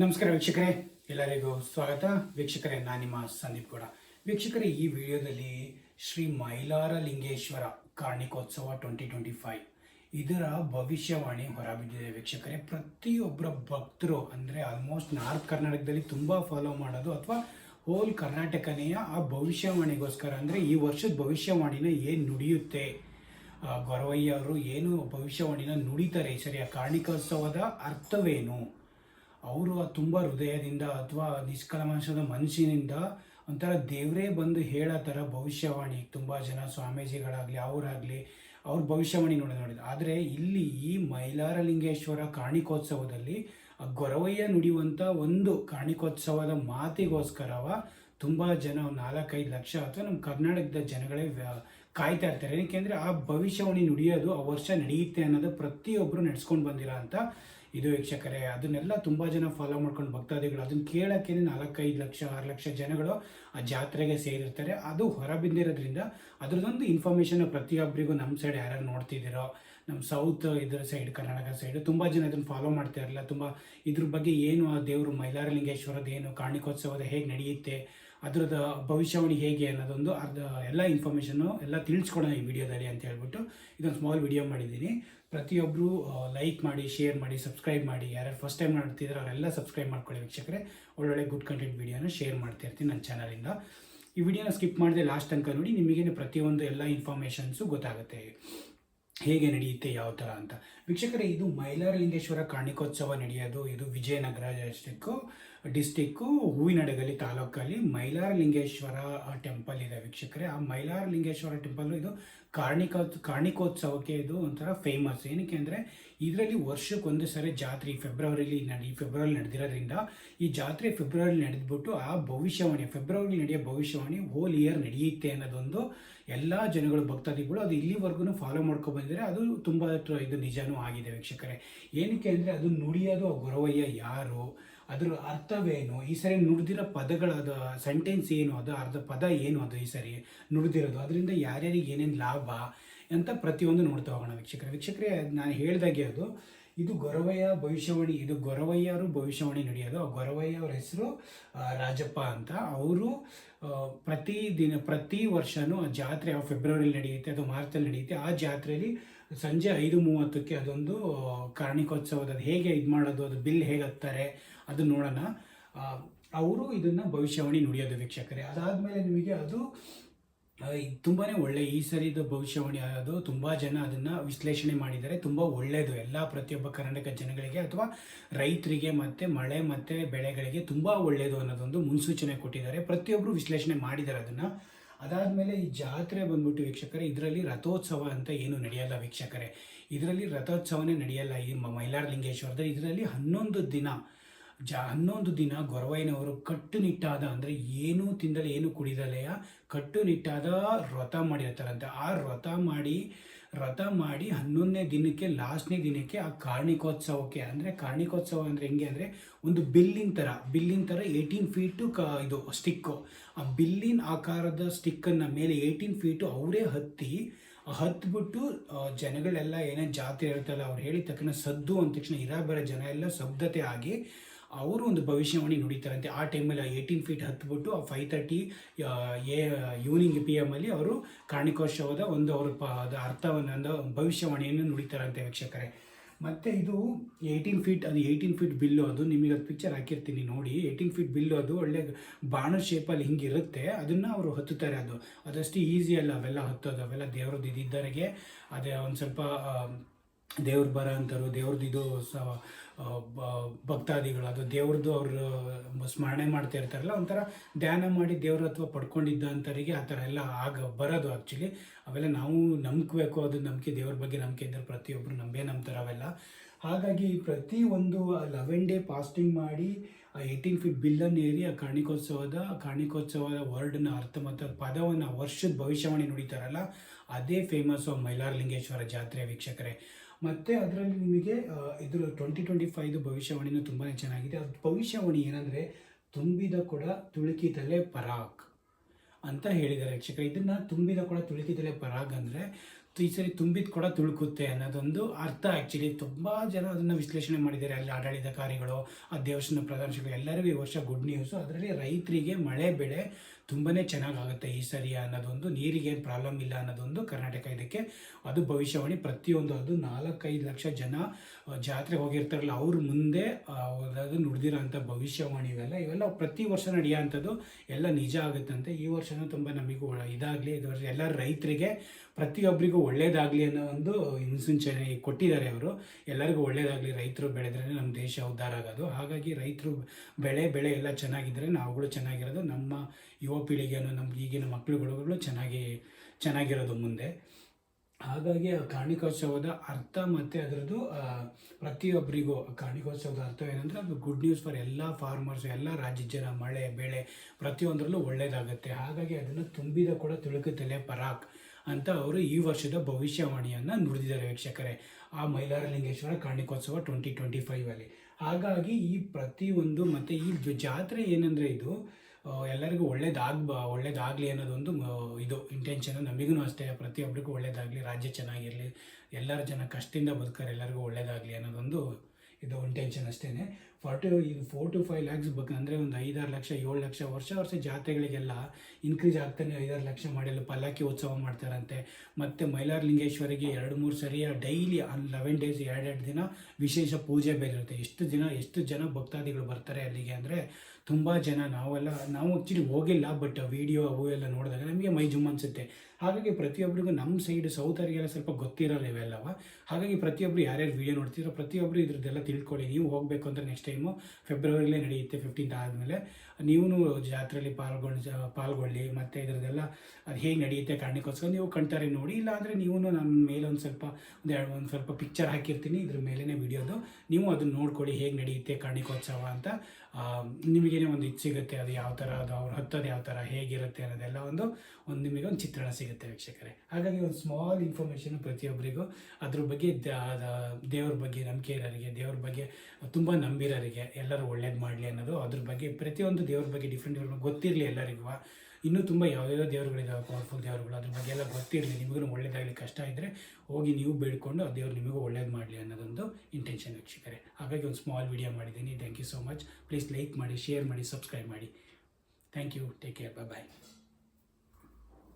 ನಮಸ್ಕಾರ ವೀಕ್ಷಕರೇ, ಎಲ್ಲರಿಗೂ ಸ್ವಾಗತ. ವೀಕ್ಷಕರೇ, ನಾನು ನಿಮ್ಮ ಸಂದೀಪ್ ಗೌಡ. ವೀಕ್ಷಕರೇ, ಈ ವಿಡಿಯೋದಲ್ಲಿ ಶ್ರೀ ಮೈಲಾರ ಲಿಂಗೇಶ್ವರ ಕಾರ್ಣಿಕೋತ್ಸವ ಟ್ವೆಂಟಿ ಟ್ವೆಂಟಿ ಫೈವ್ ಇದರ ಭವಿಷ್ಯವಾಣಿ ಹೊರಬಿದ್ದಿದೆ ವೀಕ್ಷಕರೇ. ಪ್ರತಿಯೊಬ್ಬರ ಭಕ್ತರು, ಅಂದರೆ ಆಲ್ಮೋಸ್ಟ್ ನಾರ್ತ್ ಕರ್ನಾಟಕದಲ್ಲಿ ತುಂಬ ಫಾಲೋ ಮಾಡೋದು, ಅಥವಾ ಹೋಲ್ ಕರ್ನಾಟಕನೆಯ ಆ ಭವಿಷ್ಯವಾಣಿಗೋಸ್ಕರ. ಅಂದರೆ ಈ ವರ್ಷದ ಭವಿಷ್ಯವಾಣಿನ ಏನು ನುಡಿಯುತ್ತೆ ಗೊರವಯ್ಯ ಅವರು ಏನು ಭವಿಷ್ಯವಾಣಿನ ನುಡಿತಾರೆ ಸರಿ ಆ ಕಾರ್ಣಿಕೋತ್ಸವದ ಅರ್ಥವೇನು? ಅವರು ತುಂಬ ಹೃದಯದಿಂದ ಅಥವಾ ನಿಷ್ಕಲ್ಮಶದ ಮನಸ್ಸಿನಿಂದ ಒಂಥರ ದೇವರೇ ಬಂದು ಹೇಳೋ ಥರ ಭವಿಷ್ಯವಾಣಿ. ತುಂಬ ಜನ ಸ್ವಾಮೀಜಿಗಳಾಗಲಿ, ಅವರಾಗಲಿ, ಅವ್ರ ಭವಿಷ್ಯವಾಣಿ ನೋಡಿ, ನೋಡಿದ್ರು. ಆದರೆ ಇಲ್ಲಿ ಈ ಮೈಲಾರಲಿಂಗೇಶ್ವರ ಕಾರ್ಣಿಕೋತ್ಸವದಲ್ಲಿ ಆ ಗೊರವಯ್ಯ ನುಡಿಯುವಂಥ ಒಂದು ಕಾರ್ಣಿಕೋತ್ಸವದ ಮಾತಿಗೋಸ್ಕರವ ತುಂಬ ಜನ ನಾಲ್ಕೈದು ಲಕ್ಷ ಅಥವಾ ನಮ್ಮ ಕರ್ನಾಟಕದ ಜನಗಳೇ ಕಾಯ್ತಾ ಇರ್ತಾರೆ. ಏನಕ್ಕೆ ಅಂದರೆ ಆ ಭವಿಷ್ಯವಾಣಿ ನುಡಿಯೋದು ಆ ವರ್ಷ ನಡೆಯುತ್ತೆ ಅನ್ನೋದು ಪ್ರತಿಯೊಬ್ಬರು ನಡೆಸ್ಕೊಂಡು ಬಂದಿರೋ ಅಂತ ಇದು ವೀಕ್ಷಕರೇ, ಅದನ್ನೆಲ್ಲ ತುಂಬ ಜನ ಫಾಲೋ ಮಾಡ್ಕೊಂಡು ಭಕ್ತಾದಿಗಳು ಅದನ್ನ ಕೇಳೋಕ್ಕೆ ನಾಲ್ಕೈದು ಲಕ್ಷ, ಆರು ಲಕ್ಷ ಜನಗಳು ಆ ಜಾತ್ರೆಗೆ ಸೇರಿರ್ತಾರೆ. ಅದು ಹೊರಬಿದ್ದಿರೋದ್ರಿಂದ ಅದ್ರದ್ದೊಂದು ಇನ್ಫಾರ್ಮೇಷನ್ ಪ್ರತಿಯೊಬ್ಬರಿಗೂ ನಮ್ಮ ಸೈಡ್ ಯಾರ್ಯಾರು ನೋಡ್ತಿದ್ದೀರೋ ನಮ್ಮ ಸೌತ್ ಇದ್ರ ಸೈಡ್ ಕರ್ನಾಟಕ ಸೈಡ್ ತುಂಬ ಜನ ಅದನ್ನು ಫಾಲೋ ಮಾಡ್ತಾ ಇರಲ್ಲ. ತುಂಬ ಇದ್ರ ಬಗ್ಗೆ ಏನು ಆ ದೇವರು ಮೈಲಾರಲಿಂಗೇಶ್ವರದ ಏನು ಕಾರ್ಣಿಕೋತ್ಸವದ ಹೇಗೆ ನಡೆಯುತ್ತೆ ಅದ್ರದ್ದು ಭವಿಷ್ಯವಾಣಿ ಹೇಗೆ ಅನ್ನೋದೊಂದು ಅರ್ಧ ಎಲ್ಲ ಇನ್ಫಾರ್ಮೇಷನ್ನು ಎಲ್ಲ ತಿಳಿಸ್ಕೊಡೋಣ ಈ ವಿಡಿಯೋದಲ್ಲಿ ಅಂತ ಹೇಳ್ಬಿಟ್ಟು ಇದೊಂದು ಸ್ಮಾಲ್ ವಿಡಿಯೋ ಮಾಡಿದ್ದೀನಿ. ಪ್ರತಿಯೊಬ್ಬರು ಲೈಕ್ ಮಾಡಿ ಶೇರ್ ಮಾಡಿ ಸಬ್ಸ್ಕ್ರೈಬ್ ಮಾಡಿ. ಯಾರ್ಯಾರು ಫಸ್ಟ್ ಟೈಮ್ ಮಾಡ್ತಿದ್ರೆ ಅವರೆಲ್ಲ ಸಬ್ಸ್ಕ್ರೈಬ್ ಮಾಡ್ಕೊಳ್ಳಿ ವೀಕ್ಷಕರೇ. ಒಳ್ಳೊಳ್ಳೆ ಗುಡ್ ಕಂಟೆಂಟ್ ವಿಡಿಯೋನ ಶೇರ್ ಮಾಡ್ತಾ ಇರ್ತೀನಿ ನನ್ನ ಚಾನಲಿಂದ ಈ ವಿಡಿಯೋನ ಸ್ಕಿಪ್ ಮಾಡಿದೆ ಲಾಸ್ಟ್ ತನಕ ನೋಡಿ ನಿಮಗೇನೆ ಪ್ರತಿಯೊಂದು ಎಲ್ಲ ಇನ್ಫಾರ್ಮೇಷನ್ಸು ಗೊತ್ತಾಗುತ್ತೆ. ಹೇಗೆ ನಡೆಯುತ್ತೆ, ಯಾವ ಥರ ಅಂತ. ವೀಕ್ಷಕರೇ, ಇದು ಮೈಲಾರಲಿಂಗೇಶ್ವರ ಕಾರ್ಣಿಕೋತ್ಸವ ನಡೆಯೋದು. ಇದು ವಿಜಯನಗರ ಡಿಸ್ಟಿಕ್ಕು ಡಿಸ್ಟಿಕ್ಕು ಹೂವಿನಡಗಲಿ ತಾಲೂಕಲ್ಲಿ ಮೈಲಾರಲಿಂಗೇಶ್ವರ ಟೆಂಪಲ್ ಇದೆ ವೀಕ್ಷಕರೇ. ಆ ಮೈಲಾರಲಿಂಗೇಶ್ವರ ಟೆಂಪಲ್ ಇದು ಕಾರ್ಣಿಕೋ ಕಾರ್ಣಿಕೋತ್ಸವಕ್ಕೆ ಇದು ಒಂಥರ ಫೇಮಸ್ ಏನಕ್ಕೆ ಅಂದರೆ, ಇದರಲ್ಲಿ ವರ್ಷಕ್ಕೊಂದು ಸರಿ ಜಾತ್ರೆ ಫೆಬ್ರವರಿಲಿ ನಡಿ ಫೆಬ್ರವರಿ ನಡೆದಿರೋದ್ರಿಂದ, ಈ ಜಾತ್ರೆ ಫೆಬ್ರವರಿ ನಡೆದ್ಬಿಟ್ಟು ಆ ಭವಿಷ್ಯವಾಣಿ ಫೆಬ್ರವರಿ ನಡೆಯೋ ಭವಿಷ್ಯವಾಣಿ ಹೋಲ್ ಇಯರ್ ನಡೆಯುತ್ತೆ ಅನ್ನೋದೊಂದು ಎಲ್ಲ ಜನಗಳು, ಭಕ್ತಾದಿಗಳು ಅದು ಇಲ್ಲಿವರೆಗೂ ಫಾಲೋ ಮಾಡ್ಕೊ ಬಂದಿದ್ದಾರೆ. ಅದು ತುಂಬ ಇದು ನಿಜನೂ ಆಗಿದೆ ವೀಕ್ಷಕರೇ. ಏನಕ್ಕೆ ಅಂದರೆ ಅದು ನುಡಿಯೋದು ಆ ಗುರವಯ್ಯ ಯಾರು, ಅದರ ಅರ್ಥವೇನು? ಈ ಸರಿ ನುಡಿದಿರೋ ಪದಗಳದು ಸೆಂಟೆನ್ಸ್ ಏನು? ಅದು ಅರ್ಧ ಪದ ಏನು ಅದು ಈ ಸರಿ ನುಡಿದಿರೋದು? ಅದರಿಂದ ಯಾರ್ಯಾರಿಗೆ ಏನೇನು ಲಾಭ ಅಂತ ಪ್ರತಿಯೊಂದು ನೋಡ್ತಾ ಹೋಗೋಣ ವೀಕ್ಷಕರೇ. ವೀಕ್ಷಕರೇ, ನಾನು ಹೇಳಿದಾಗೆ ಅದು ಇದು ಗೊರವಯ್ಯ ಭವಿಷ್ಯವಾಣಿ, ಇದು ಗೊರವಯ್ಯರು ಭವಿಷ್ಯವಾಣಿ ನಡೆಯೋದು. ಆ ಗೊರವಯ್ಯ ಅವ್ರ ಹೆಸರು ರಾಜಪ್ಪ ಅಂತ. ಅವರು ಪ್ರತಿ ದಿನ, ಪ್ರತಿ ವರ್ಷವೂ ಆ ಜಾತ್ರೆ, ಆ ಫೆಬ್ರವರಿಲಿ ನಡೆಯುತ್ತೆ, ಅದು ಮಾರ್ಚಲ್ಲಿ ನಡೆಯುತ್ತೆ. ಆ ಜಾತ್ರೆಯಲ್ಲಿ ಸಂಜೆ ಐದು ಮೂವತ್ತಕ್ಕೆ ಅದೊಂದು ಕಾರಣಿಕೋತ್ಸವದ ಅದು ಹೇಗೆ ಇದು ಮಾಡೋದು, ಅದು ಬಿಲ್ ಹೇಗೆ ಹತ್ತಾರೆ ಅದು ನೋಡೋಣ. ಅವರು ಇದನ್ನು ಭವಿಷ್ಯವಾಣಿ ನುಡಿಯೋದು ವೀಕ್ಷಕರೇ. ಅದಾದಮೇಲೆ ನಿಮಗೆ ಅದು ತುಂಬಾನೇ ಒಳ್ಳೆ ಈ ಸರಿದ ಭವಿಷ್ಯವಾಣಿ ಅದು ತುಂಬ ಜನ ಅದನ್ನು ವಿಶ್ಲೇಷಣೆ ಮಾಡಿದ್ದಾರೆ. ತುಂಬ ಒಳ್ಳೆಯದು ಎಲ್ಲ ಪ್ರತಿಯೊಬ್ಬ ಕರ್ನಾಟಕ ಜನಗಳಿಗೆ ಅಥವಾ ರೈತರಿಗೆ ಮತ್ತು ಮಳೆ ಮತ್ತು ಬೆಳೆಗಳಿಗೆ ತುಂಬ ಒಳ್ಳೆಯದು ಅನ್ನೋದೊಂದು ಮುನ್ಸೂಚನೆ ಕೊಟ್ಟಿದ್ದಾರೆ. ಪ್ರತಿಯೊಬ್ಬರು ವಿಶ್ಲೇಷಣೆ ಮಾಡಿದ್ದಾರೆ ಅದನ್ನು. ಅದಾದಮೇಲೆ ಈ ಜಾತ್ರೆ ಬಂದ್ಬಿಟ್ಟು ವೀಕ್ಷಕರೇ, ಇದರಲ್ಲಿ ರಥೋತ್ಸವ ಅಂತ ಏನು ನಡೆಯಲ್ಲ ವೀಕ್ಷಕರೇ. ಇದರಲ್ಲಿ ರಥೋತ್ಸವನೇ ನಡೆಯಲ್ಲ ಈ ಮೈಲಾರ್ ಲಿಂಗೇಶ್ವರದ ಇದರಲ್ಲಿ ಹನ್ನೊಂದು ದಿನ ಜ ಹನ್ನೊಂದು ದಿನ ಗೊರವಯ್ಯನವರು ಕಟ್ಟುನಿಟ್ಟಾದ ಅಂದರೆ ಏನೂ ತಿಂದಲೇ ಏನು ಕುಡಿದಲೆಯ ಕಟ್ಟುನಿಟ್ಟಾದ ವ್ರತ ಮಾಡಿರ್ತಾರಂತೆ. ಆ ವ್ರತ ಮಾಡಿ ವ್ರತ ಮಾಡಿ ಹನ್ನೊಂದನೇ ದಿನಕ್ಕೆ ಲಾಸ್ಟ್ನೇ ದಿನಕ್ಕೆ ಆ ಕಾರ್ಣಿಕೋತ್ಸವಕ್ಕೆ ಅಂದರೆ ಕಾರ್ಣಿಕೋತ್ಸವ ಅಂದರೆ ಹೆಂಗೆ ಅಂದರೆ ಒಂದು ಬಿಲ್ಲಿನ ಥರ ಬಿಲ್ಲಿನ ಥರ ಏಯ್ಟೀನ್ ಫೀಟು ಕ ಇದು ಸ್ಟಿಕ್ಕು ಆ ಬಿಲ್ಲಿನ ಆಕಾರದ ಸ್ಟಿಕ್ಕನ್ನು ಮೇಲೆ ಏಯ್ಟೀನ್ ಫೀಟು ಅವರೇ ಹತ್ತಿ, ಹತ್ಬಿಟ್ಟು ಜನಗಳೆಲ್ಲ ಏನೇನು ಜಾತ್ರೆ ಇರ್ತಲ್ಲ ಅವ್ರು ಹೇಳಿದ ತಕ್ಷಣ ಸದ್ದು ಅಂದ ತಕ್ಷಣ ಇರ ಬರೋ ಜನ ಎಲ್ಲ ಶಬ್ದತೆ ಆಗಿ ಅವರು ಒಂದು ಭವಿಷ್ಯವಾಣಿ ನುಡಿತಾರಂತೆ. ಆ ಟೈಮಲ್ಲಿ ಏಯ್ಟೀನ್ ಫೀಟ್ ಹತ್ಬಿಟ್ಟು ಆ five thirty a evening P ಎಮ್ಮಲ್ಲಿ ಅವರು ಕಾರ್ಣಿಕೋತ್ಸವದ ಒಂದು ಅವ್ರ ಪ ಅದು ಅರ್ಥವನ್ನು ಭವಿಷ್ಯವಾಣಿಯನ್ನು ನುಡಿತಾರಂತೆ ವೀಕ್ಷಕರೇ. ಮತ್ತು ಇದು ಏಯ್ಟೀನ್ ಫೀಟ್ ಅದು ಏಯ್ಟೀನ್ ಫೀಟ್ ಬಿಲ್ಲು ಅದು ನಿಮಗೆ ಅದು ಪಿಕ್ಚರ್ ಹಾಕಿರ್ತೀನಿ ನೋಡಿ. ಏಯ್ಟೀನ್ ಫೀಟ್ ಬಿಲ್ಲು ಅದು ಒಳ್ಳೆ ಬಾಣ ಶೇಪಲ್ಲಿ ಹಿಂಗಿರುತ್ತೆ. ಅದನ್ನು ಅವರು ಹತ್ತುತ್ತಾರೆ ಅದು. ಅದಷ್ಟು ಈಸಿ ಅಲ್ಲ ಅವೆಲ್ಲ ಹತ್ತೋದು ಅವೆಲ್ಲ ದೇವ್ರದ್ದು ಇದ್ದಿದ್ದರಿಗೆ. ಅದೇ ಒಂದು ಸ್ವಲ್ಪ ಆ, ದೇವ್ರ ಬರ ಅಂತಾರು ದೇವ್ರದ್ದು ಇದು ಸ ಭಕ್ತಾದಿಗಳು, ಅದು ದೇವ್ರದ್ದು ಅವರು ಸ್ಮರಣೆ ಮಾಡ್ತಾ ಇರ್ತಾರಲ್ಲ, ಒಂಥರ ಧ್ಯಾನ ಮಾಡಿ ದೇವ್ರ ಹತ್ವ ಪಡ್ಕೊಂಡಿದ್ದ ಆ ಥರ ಎಲ್ಲ ಆಗ ಬರೋದು ಆ್ಯಕ್ಚುಲಿ ಅವೆಲ್ಲ ನಾವು ನಂಬ್ಕಬೇಕು, ಅದು ನಂಬಿಕೆ, ದೇವ್ರ ಬಗ್ಗೆ ನಂಬಿಕೆ ಇದ್ದರೆ ಪ್ರತಿಯೊಬ್ಬರು ನಂಬೇ ನಂಬ್ತಾರೆ ಅವೆಲ್ಲ. ಹಾಗಾಗಿ ಪ್ರತಿ ಒಂದು ಲೆವೆನ್ ಡೇ ಫಾಸ್ಟಿಂಗ್ ಮಾಡಿ, ಆ ಏಯ್ಟೀನ್ ಫೀಟ್ ಬಿಲ್ಲನ್ನು ಏರಿ, ಆ ಕಾರ್ಣಿಕೋತ್ಸವದ ಕಾರ್ಣಿಕೋತ್ಸವದ ವರ್ಡ್ನ ಅರ್ಥ ಮತ್ತು ಪದವನ್ನು ವರ್ಷದ ಭವಿಷ್ಯವಾಣಿ ನುಡಿತಾರಲ್ಲ, ಅದೇ ಫೇಮಸ್ಸು ಮೈಲಾರಲಿಂಗೇಶ್ವರ ಜಾತ್ರೆ ವೀಕ್ಷಕರೇ. ಮತ್ತು ಅದರಲ್ಲಿ ನಿಮಗೆ ಇದರ ಟ್ವೆಂಟಿ ಟ್ವೆಂಟಿ ಫೈವ್ದು ಭವಿಷ್ಯವಾಣಿನೂ ತುಂಬಾ ಚೆನ್ನಾಗಿದೆ. ಅದು ಭವಿಷ್ಯವಾಣಿ ಏನಂದರೆ, ತುಂಬಿದ ಕೊಡ ತುಳುಕಿದಲೆ ಪರಾಕ್ ಅಂತ ಹೇಳಿದ್ದಾರೆ ಯಕ್ಷಕ ಇದನ್ನು ತುಂಬಿದ ಕೊಡ ತುಳುಕಿದಲೆ ಪರಾಗ್ ಅಂದರೆ, ಈ ಸರಿ ತುಂಬಿದ ಕೂಡ ತುಳುಕುತ್ತೆ ಅನ್ನೋದೊಂದು ಅರ್ಥ ಆ್ಯಕ್ಚುಲಿ ತುಂಬ ಜನ ಅದನ್ನು ವಿಶ್ಲೇಷಣೆ ಮಾಡಿದ್ದಾರೆ. ಅಲ್ಲಿ ಆಡಳಿತಕಾರಿಗಳು, ಆ ದೇವಸ್ಥಾನ ಪ್ರದರ್ಶಕರು ಎಲ್ಲರಿಗೂ ಈ ವರ್ಷ ಗುಡ್ ನ್ಯೂಸು ಅದರಲ್ಲಿ ರೈತರಿಗೆ ಮಳೆ ಬೆಳೆ ತುಂಬಾ ಚೆನ್ನಾಗಾಗುತ್ತೆ ಈ ಸರಿ ಅನ್ನೋದೊಂದು ನೀರಿಗೆ ಏನು ಪ್ರಾಬ್ಲಮ್ ಇಲ್ಲ ಅನ್ನೋದೊಂದು ಕರ್ನಾಟಕ ಇದಕ್ಕೆ. ಅದು ಭವಿಷ್ಯವಾಣಿ, ಪ್ರತಿಯೊಂದು ಅದು ನಾಲ್ಕೈದು ಲಕ್ಷ ಜನ ಜಾತ್ರೆ ಹೋಗಿರ್ತಾರಲ್ಲ, ಅವ್ರ ಮುಂದೆ ಅದು ನುಡ್ದಿರೋಂಥ ಭವಿಷ್ಯವಾಣಿ ಇವೆಲ್ಲ ಇವೆಲ್ಲ ಪ್ರತಿ ವರ್ಷ ನಡೆಯೋಂಥದ್ದು ಎಲ್ಲ ನಿಜ ಆಗುತ್ತಂತೆ. ಈ ವರ್ಷನೂ ತುಂಬ ನಮಗೂ ಇದಾಗಲಿ, ಇದು ವರ್ಷ ಎಲ್ಲ ರೈತರಿಗೆ ಪ್ರತಿಯೊಬ್ಬರಿಗೂ ಒಳ್ಳೇದಾಗಲಿ ಅನ್ನೋ ಒಂದು ಮುನ್ಸೂಚನೆ ಕೊಟ್ಟಿದ್ದಾರೆ ಅವರು. ಎಲ್ಲರಿಗೂ ಒಳ್ಳೇದಾಗಲಿ, ರೈತರು ಬೆಳೆದ್ರೆ ನಮ್ಮ ದೇಶ ಉದ್ಧಾರ ಆಗೋದು. ಹಾಗಾಗಿ ರೈತರು ಬೆಳೆ ಬೆಳೆ ಎಲ್ಲ ಚೆನ್ನಾಗಿದ್ದರೆ ನಾವುಗಳು ಚೆನ್ನಾಗಿರೋದು. ನಮ್ಮ ಯುವ ಪೀಳಿಗೆನೂ ನಮ್ಗೆ ಈಗಿನ ಮಕ್ಕಳುಗಳು ಚೆನ್ನಾಗಿ, ಚೆನ್ನಾಗಿರೋದು ಮುಂದೆ. ಹಾಗಾಗಿ ಆ ಕಾರ್ಣಿಕೋತ್ಸವದ ಅರ್ಥ ಮತ್ತು ಅದರದ್ದು ಪ್ರತಿಯೊಬ್ಬರಿಗೂ ಕಾರ್ಣಿಕೋತ್ಸವದ ಅರ್ಥ ಏನಂದರೆ ಅದು ಗುಡ್ ನ್ಯೂಸ್ ಫಾರ್ ಎಲ್ಲ ಫಾರ್ಮರ್ಸ್ ಎಲ್ಲ ರಾಜ್ಯದ ಜನ, ಮಳೆ, ಬೆಳೆ, ಪ್ರತಿಯೊಂದರಲ್ಲೂ ಒಳ್ಳೆಯದಾಗುತ್ತೆ ಹಾಗಾಗಿ ಅದನ್ನು ತುಂಬಿದ ಕೂಡ ತುಳುಕುತ್ತಲೆ ಪರಾಕ್ ಅಂತ ಅವರು ಈ ವರ್ಷದ ಭವಿಷ್ಯವಾಣಿಯನ್ನು ನುಡಿದಿದ್ದಾರೆ ವೀಕ್ಷಕರೇ, ಆ ಮೈಲಾರಲಿಂಗೇಶ್ವರ ಕಾರ್ಣಿಕೋತ್ಸವ ಟ್ವೆಂಟಿ ಟ್ವೆಂಟಿ ಫೈವಲ್ಲಿ ಹಾಗಾಗಿ ಈ ಪ್ರತಿಯೊಂದು ಮತ್ತು ಈ ಜಾತ್ರೆ ಏನಂದರೆ ಇದು ಎಲ್ಲರಿಗೂ ಒಳ್ಳೇದಾಗ ಒಳ್ಳೇದಾಗಲಿ ಅನ್ನೋದೊಂದು ಇದು ಇಂಟೆನ್ಷನ್ ನಮಗೂ ಅಷ್ಟೇ, ಪ್ರತಿಯೊಬ್ಬರಿಗೂ ಒಳ್ಳೇದಾಗಲಿ, ರಾಜ್ಯ ಚೆನ್ನಾಗಿರಲಿ, ಎಲ್ಲರ ಜನ ಕಷ್ಟದಿಂದ ಬದುಕಾರೆ ಎಲ್ಲರಿಗೂ ಒಳ್ಳೇದಾಗಲಿ ಅನ್ನೋದೊಂದು, ಇದು ಇಂಟೆನ್ಷನ್ ಅಷ್ಟೇ ಫಾರ್ಟಿ ಇದು ಫೋರ್ ಟು ಫೈವ್ ಲ್ಯಾಕ್ಸ್ ಬಗ್ಗೆ ಅಂದರೆ ಒಂದು ಐದಾರು ಲಕ್ಷ, ಏಳು ಲಕ್ಷ ವರ್ಷ ವರ್ಷ ಜಾತ್ರೆಗಳಿಗೆಲ್ಲ ಇನ್ಕ್ರೀಸ್ ಆಗ್ತಾನೆ ಐದಾರು ಲಕ್ಷ ಮಾಡಿ ಅಲ್ಲಿ ಪಲ್ಲಕ್ಕಿ ಉತ್ಸವ ಮಾಡ್ತಾರಂತೆ. ಮತ್ತು ಮೈಲಾರಲಿಂಗೇಶ್ವರಿಗೆ ಎರಡು ಮೂರು ಸರಿಯ ಡೈಲಿ ಲೆವೆನ್ ಡೇಸ್ ಎರಡೆರಡು ದಿನ ವಿಶೇಷ ಪೂಜೆ ಬೇರಿರುತ್ತೆ ಎಷ್ಟು ದಿನ, ಎಷ್ಟು ಜನ ಭಕ್ತಾದಿಗಳು ಬರ್ತಾರೆ ಅಲ್ಲಿಗೆ ಅಂದರೆ ತುಂಬ ಜನ. ನಾವೆಲ್ಲ, ನಾವು ಆ್ಯಕ್ಚುಲಿ ಹೋಗಿಲ್ಲ ಬಟ್ ವಿಡಿಯೋ ಅವು ಎಲ್ಲ ನೋಡಿದಾಗ ನಮಗೆ ಮೈ ಜುಮ್ ಅನಿಸುತ್ತೆ. ಹಾಗಾಗಿ ಪ್ರತಿಯೊಬ್ಬರಿಗೂ ನಮ್ಮ ಸೈಡ್ ಸೌತರಿಗೆಲ್ಲ ಸ್ವಲ್ಪ ಗೊತ್ತಿರಲ್ಲ ಇವೆಲ್ಲವ ಹಾಗಾಗಿ ಪ್ರತಿಯೊಬ್ಬರು ಯಾರ್ಯಾರು ವಿಡಿಯೋ ನೋಡ್ತಿರೋ ಪ್ರತಿಯೊಬ್ಬರು ಇದ್ರದ್ದೆಲ್ಲ ತಿಳ್ಕೊಳ್ಳಿ. ನೀವು ಹೋಗಬೇಕು ಅಂದರೆ ನೆಕ್ಸ್ಟ್ ಟೈಮು ಫೆಬ್ರವರಿಲೇ ನಡೆಯುತ್ತೆ ಫಿಫ್ಟೀನ್ತ್ ಆದಮೇಲೆ. ನೀವು ಜಾತ್ರೆಯಲ್ಲಿ ಪಾಲ್ಗೊಂಡು ಪಾಲ್ಗೊಳ್ಳಿ, ಮತ್ತು ಇದರದೆಲ್ಲ ಅದು ಹೇಗೆ ನಡೆಯುತ್ತೆ ಕಾರಣಕ್ಕೋಸ್ಕರ ನೀವು ಕಣ್ತಾರೆ ನೋಡಿ, ಇಲ್ಲಾಂದರೆ ನೀವು ನನ್ನ ಮೇಲೆ ಒಂದು ಸ್ವಲ್ಪ, ಒಂದು ಎರಡು, ಒಂದು ಸ್ವಲ್ಪ ಪಿಕ್ಚರ್ ಹಾಕಿರ್ತೀನಿ, ಇದ್ರ ಮೇಲೇ ವಿಡಿಯೋದು ನೀವು ಅದನ್ನ ನೋಡ್ಕೊಳ್ಳಿ ಹೇಗೆ ನಡೆಯುತ್ತೆ ಕಾರ್ಣಿಕೋತ್ಸವ ಅಂತ. ನಿಮಗೇನೆ ಒಂದು ಇದು ಸಿಗುತ್ತೆ, ಅದು ಯಾವ ಥರ ಅದು ಅವ್ರು ಹತ್ತೋದು ಯಾವ ಥರ ಹೇಗಿರುತ್ತೆ ಅನ್ನೋದೆಲ್ಲ ಒಂದು ಒಂದು ನಿಮಗೆ ಒಂದು ಚಿತ್ರಣ ಸಿಗುತ್ತೆ ವೀಕ್ಷಕರೇ. ಹಾಗಾಗಿ ಒಂದು ಸ್ಮಾಲ್ ಇನ್ಫಾರ್ಮೇಷನ್ ಪ್ರತಿಯೊಬ್ಬರಿಗೂ ಅದ್ರ ಬಗ್ಗೆ ದೇವ್ರ ಬಗ್ಗೆ ನಂಬಿಕೆ ಇರೋರಿಗೆ, ದೇವ್ರ ಬಗ್ಗೆ ತುಂಬ ನಂಬಿರೋರಿಗೆ ಎಲ್ಲರೂ ಒಳ್ಳೇದು ಮಾಡಲಿ ಅನ್ನೋದು ಅದ್ರ ಬಗ್ಗೆ ಪ್ರತಿಯೊಂದು ದೇವ್ರ ಬಗ್ಗೆ ಡಿಫ್ರೆಂಟ್ ಡಿಫ್ರೆಂಟ್ ಗೊತ್ತಿರಲಿ ಎಲ್ಲರಿಗೂ. ಇನ್ನೂ ತುಂಬ ಯಾವುದ್ಯಾವುದೋ ದೇವರುಗಳಿದ್ದಾವೆ ಪವರ್ಫುಲ್ ದೇವರುಗಳು, ಅದ್ರ ಬಗ್ಗೆ ಎಲ್ಲ ಗೊತ್ತಿರಲಿ. ನಿಮಗೂ ಒಳ್ಳೇದಾಗಲಿ, ಕಷ್ಟ ಇದ್ದರೆ ಹೋಗಿ ನೀವು ಬೇಡ್ಕೊಂಡು ಆ ದೇವ್ರು ನಿಮಗೂ ಒಳ್ಳೇದು ಮಾಡಲಿ ಅನ್ನೋದೊಂದು ಇಂಟೆನ್ಷನ್ ವೀಕ್ಷಕರೇ. ಹಾಗಾಗಿ ಒಂದು ಸ್ಮಾಲ್ ವಿಡಿಯೋ ಮಾಡಿದ್ದೀನಿ. Thank you so much please like ಮಾಡಿ ಶೇರ್ ಮಾಡಿ ಸಬ್ಸ್ಕ್ರೈಬ್ ಮಾಡಿ. Thank you take care bye bye